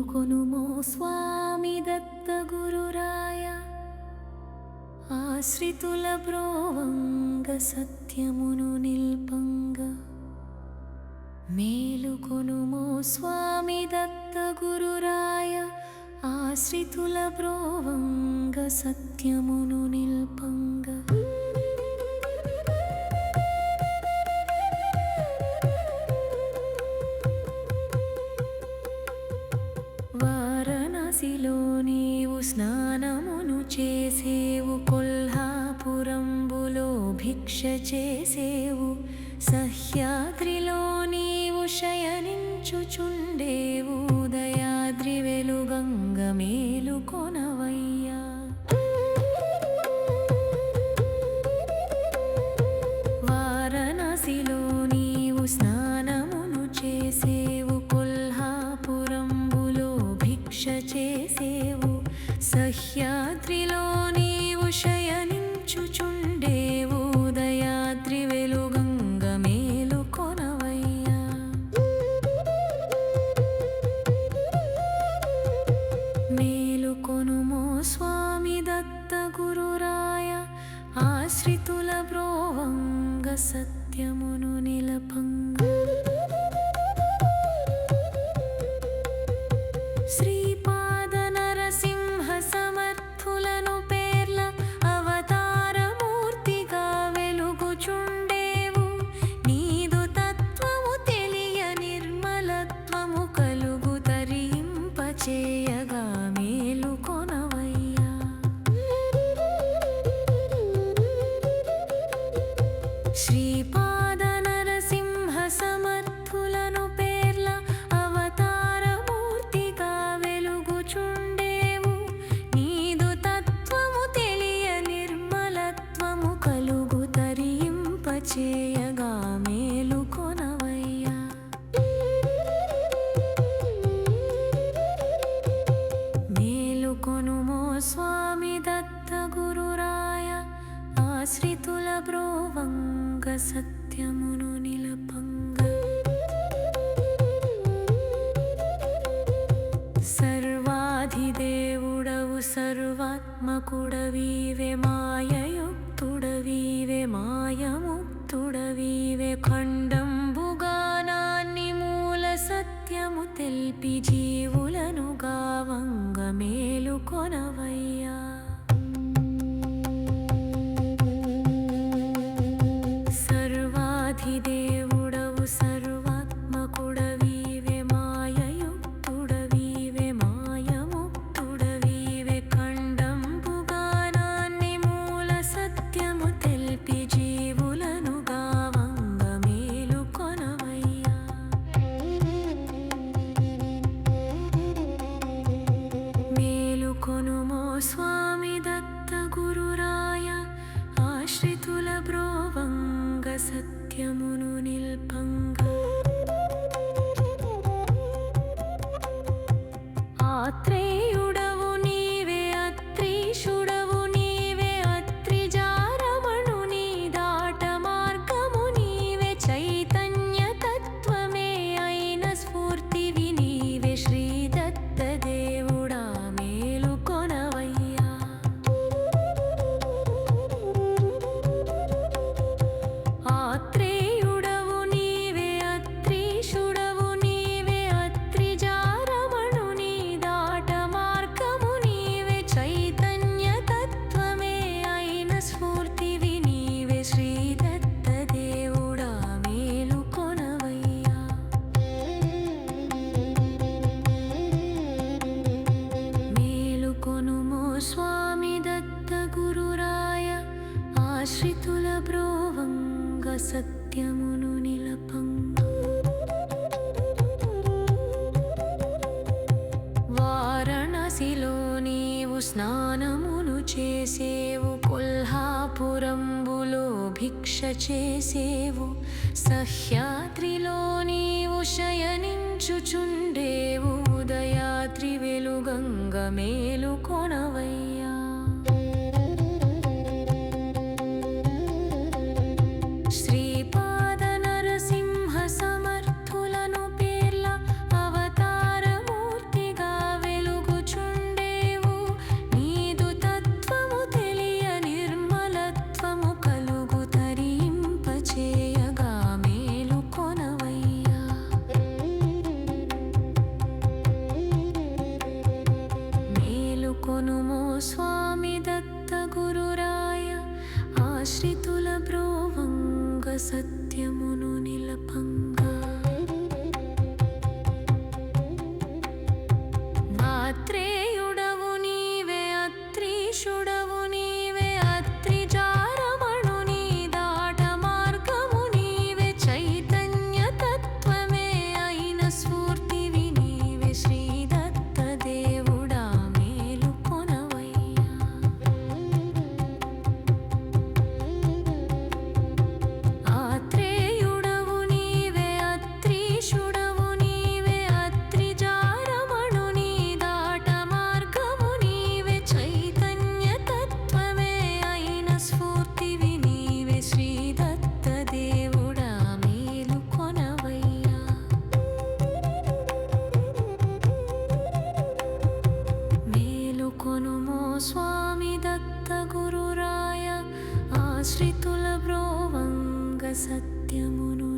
మేలుకొనుమో స్వామి దత్త గురురాయ ఆశ్రితుల బ్రోవంగ సత్యమును నిల్పంగ. మేలుకొనుమో స్వామి దత్త గురురాయ ఆశ్రితుల బ్రోవంగ సత్యమును నిల్పంగా. వారణాసిలో నీవు స్నానమును చేసేవు కొల్హాపురంబులో భిక్ష చేసేవు సహ్యాద్రి బ్రోవంగ సత్యమును నిలపంగా. శ్రీపాద నరసింహ సమర్థులను పేర్ల అవతారమూర్తిగా వెలుగుచుండేవు నీదు తత్వము తెలియ నిర్మలత్వము కలుగు తరింపచేయగా మేలుకొనవయ్యా. మేలుకొనుమో స్వామి దత్త గురురా ఆశ్రితుల బ్రోవంగ సత్యమును నిలపంగ. సర్వాధిదేవుడవు సర్వాత్మకుడవీవే మాయయుక్తుడవీవే మాయముక్తుడవీవే ఖండంబుగానాన్ని మూల సత్యము తెల్పి జీవులను గావంగ మేలుకొనవయ్యా. సర్వాధిదేవుడవు ఆశ్రితుల బ్రోవంగ సత్యమును నిలపంగ వారణాసిలో నీవు స్నానమును చేసేవు కొల్హాపురంబులో భిక్ష చేసేవు సహ్యాద్రిలో నీవు శయనించుచుండేవు ఉదయాద్రి వెలుగంగ మేలుకొనవయ్యా బ్రోవంగ సత్యమును